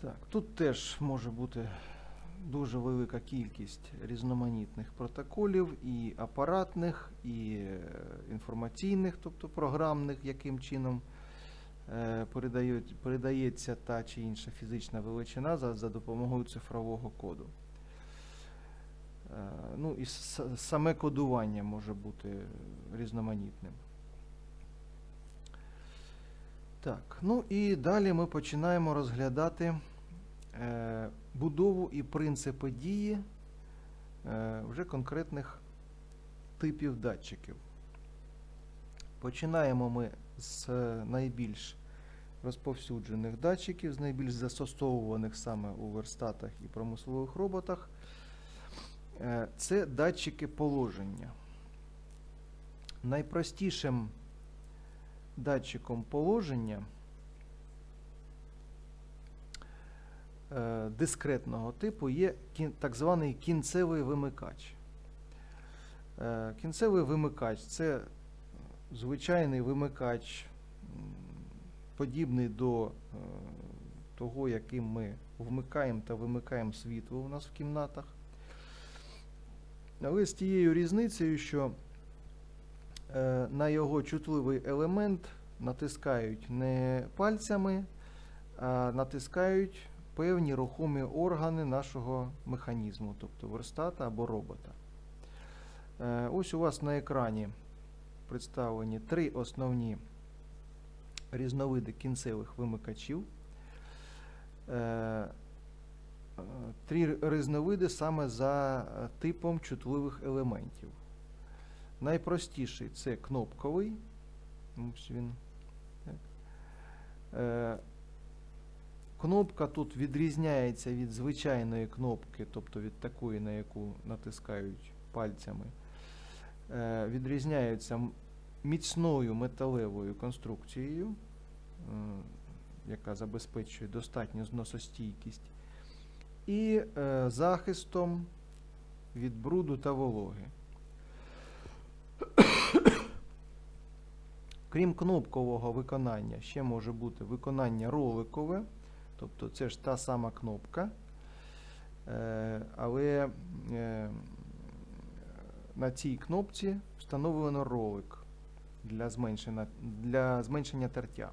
Так, тут теж може бути дуже велика кількість різноманітних протоколів, і апаратних, і е, інформаційних, тобто програмних, яким чином е, передається та чи інша фізична величина за, за допомогою цифрового коду. Е, Ну і саме кодування може бути різноманітним. Так, ну і далі ми починаємо розглядати е, будову і принципи дії е, вже конкретних типів датчиків. Починаємо ми з найбільш розповсюджених датчиків, з найбільш застосовуваних саме у верстатах і промислових роботах. Е, Це датчики положення. Найпростішим датчиком положення е, дискретного типу є так званий кінцевий вимикач. Е, Кінцевий вимикач це звичайний вимикач, подібний до е, того, яким ми вмикаємо та вимикаємо світло у нас в кімнатах. Але з тією різницею, що на його чутливий елемент натискають не пальцями, а натискають певні рухомі органи нашого механізму, тобто верстата або робота. Е, Ось у вас на екрані представлені три основні різновиди кінцевих вимикачів. Е, е, Три різновиди саме за е, типом чутливих елементів. Найпростіший це кнопковий. Ось він. Так. Е, кнопка тут відрізняється від звичайної кнопки, тобто від такої, на яку натискають пальцями. Е, відрізняється міцною металевою конструкцією, е, яка забезпечує достатню зносостійкість, і захистом від бруду та вологи. Крім кнопкового виконання, ще може бути виконання роликове, тобто це ж та сама кнопка, е, але е, на цій кнопці встановлено ролик для зменшення, для зменшення тертя.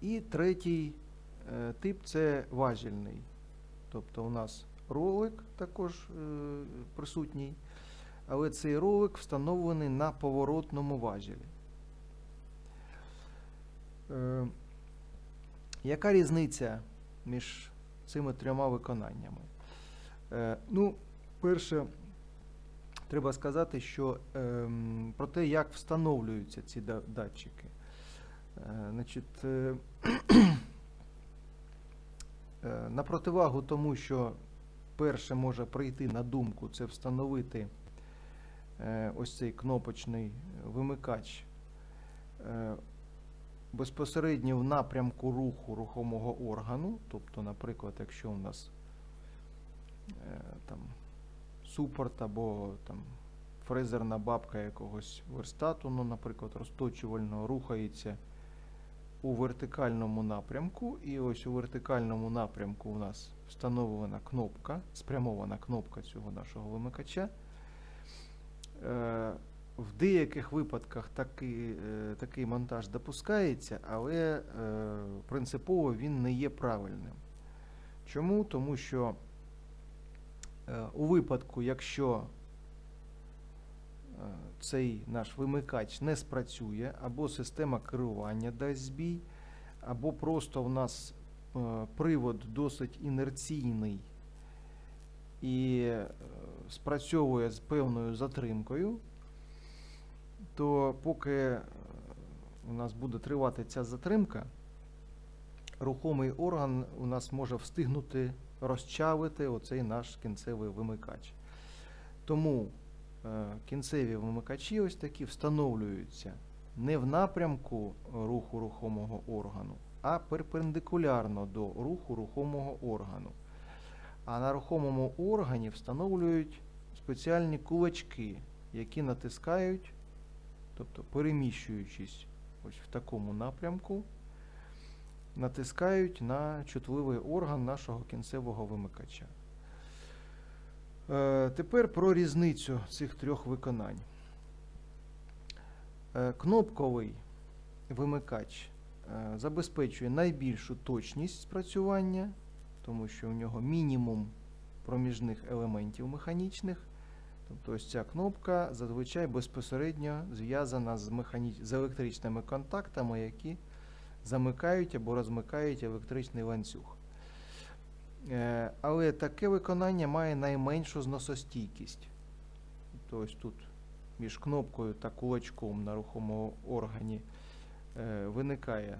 І третій е, тип це важільний. Тобто у нас ролик також присутній, але цей ролик встановлений на поворотному важелі. Е, яка різниця між цими трьома виконаннями? Е, ну, перше, треба сказати, що ем, про те, як встановлюються ці да- датчики. Е, значить, е, е, на противагу тому, що перше може прийти на думку, це встановити е, ось цей кнопочний вимикач е, безпосередньо в напрямку руху рухомого органу. Тобто, наприклад, якщо у нас е, там супорт або там фрезерна бабка якогось верстату, ну, наприклад, розточувального, рухається у вертикальному напрямку, і ось у вертикальному напрямку у нас встановлена кнопка, спрямована кнопка цього нашого вимикача. Е, В деяких випадках такий, е, такий монтаж допускається, але е, принципово він не є правильним. Чому? Тому що у випадку, якщо цей наш вимикач не спрацює, або система керування дасть збій, або просто в нас привод досить інерційний і спрацьовує з певною затримкою, то поки е, у нас буде тривати ця затримка, рухомий орган у нас може встигнути розчавити оцей наш кінцевий вимикач. Тому е, кінцеві вимикачі ось такі встановлюються не в напрямку руху рухомого органу, а перпендикулярно до руху рухомого органу. А на рухомому органі встановлюють спеціальні кулачки, які натискають, тобто переміщуючись ось в такому напрямку, натискають на чутливий орган нашого кінцевого вимикача. Е, Тепер про різницю цих трьох виконань. Е, Кнопковий вимикач е, забезпечує найбільшу точність спрацювання, тому що у нього мінімум проміжних елементів механічних. Тобто ось ця кнопка зазвичай безпосередньо зв'язана з, механі... з електричними контактами, які замикають або розмикають електричний ланцюг. Е, Але таке виконання має найменшу зносостійкість. Тобто ось тут між кнопкою та кулачком на рухомому органі е, виникає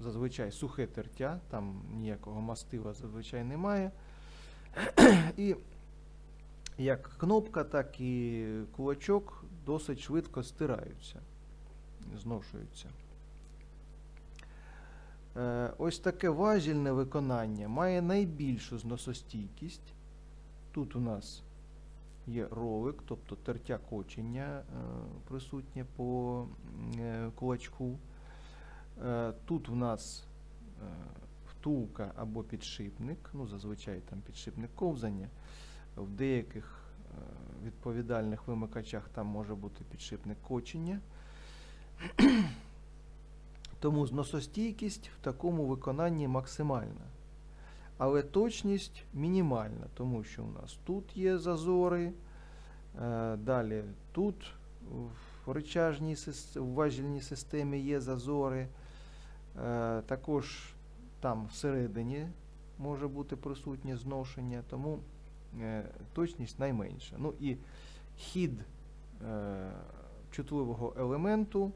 зазвичай сухе тертя, там ніякого мастила зазвичай немає. І як кнопка, так і кулачок досить швидко стираються, зношуються. Е, Ось таке важільне виконання має найбільшу зносостійкість. Тут у нас є ролик, тобто тертя кочення е, присутнє по е, кулачку. Е, Тут у нас е, втулка або підшипник, ну зазвичай там підшипник ковзання. В деяких е, відповідальних вимикачах там може бути підшипник кочення. Тому зносостійкість в такому виконанні максимальна. Але точність мінімальна, тому що у нас тут є зазори, далі тут в речажній в важільній системі є зазори. Е, Також там всередині може бути присутнє зношення, тому е, точність найменша. Ну і хід е, чутливого елементу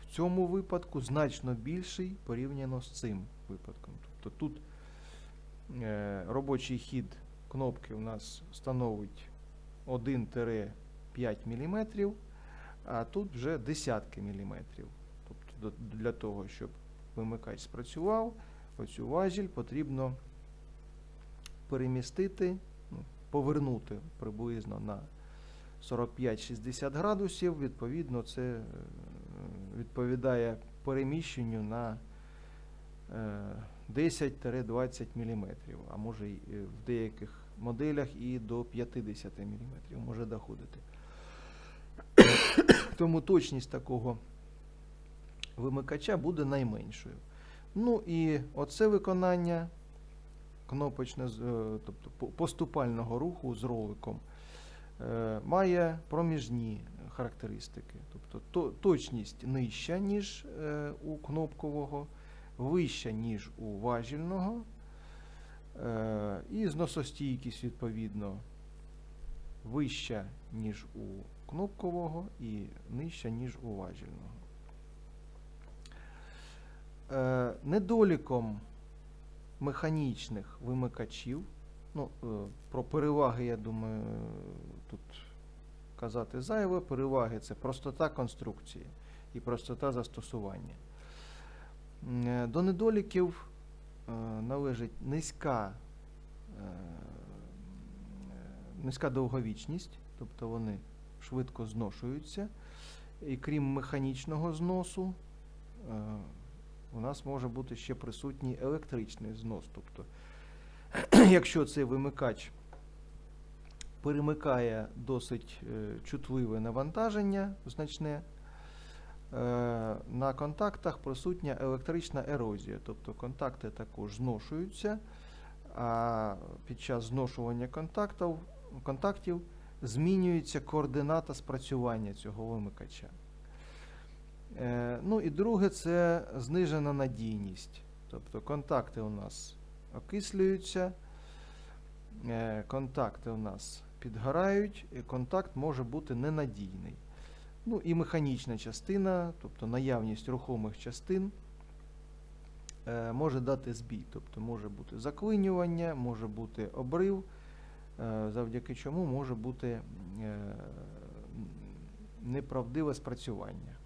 в цьому випадку значно більший порівняно з цим випадком. Тобто тут робочий хід кнопки у нас становить 1-5 мм, а тут вже десятки міліметрів. Тобто для того, щоб вимикач спрацював, оцю важіль потрібно перемістити, ну, повернути приблизно на 45-60 градусів. Відповідно, це е, відповідає переміщенню на е, 10-20 мм, а може е, в деяких моделях і до 50 мм може доходити. Тому точність такого вимикача буде найменшою. Ну і оце виконання кнопочне, е, тобто поступального руху з роликом е, має проміжні характеристики. Тобто точність нижча, ніж е, у кнопкового, вища, ніж у важільного, і зносостійкість, відповідно, вища, ніж у кнопкового, і нижча, ніж у важільного. Е, недоліком механічних вимикачів, ну, е, про переваги, я думаю, тут казати зайве. Переваги це простота конструкції і простота застосування. Е, До недоліків належить низька, низька довговічність, тобто вони швидко зношуються. І крім механічного зносу, у нас може бути ще присутній електричний знос. Тобто, якщо цей вимикач перемикає досить е, чутливе навантаження значне, е, на контактах присутня електрична ерозія, тобто контакти також зношуються, а під час зношування контактів, змінюється координата спрацювання цього вимикача. Е, Ну і друге це знижена надійність. Тобто контакти у нас окислюються, е, контакти у нас підгорають, і контакт може бути ненадійний. Ну і механічна частина, тобто наявність рухомих частин, е, може дати збій. Тобто може бути заклинювання, може бути обрив, завдяки чому може бути неправдиве спрацювання.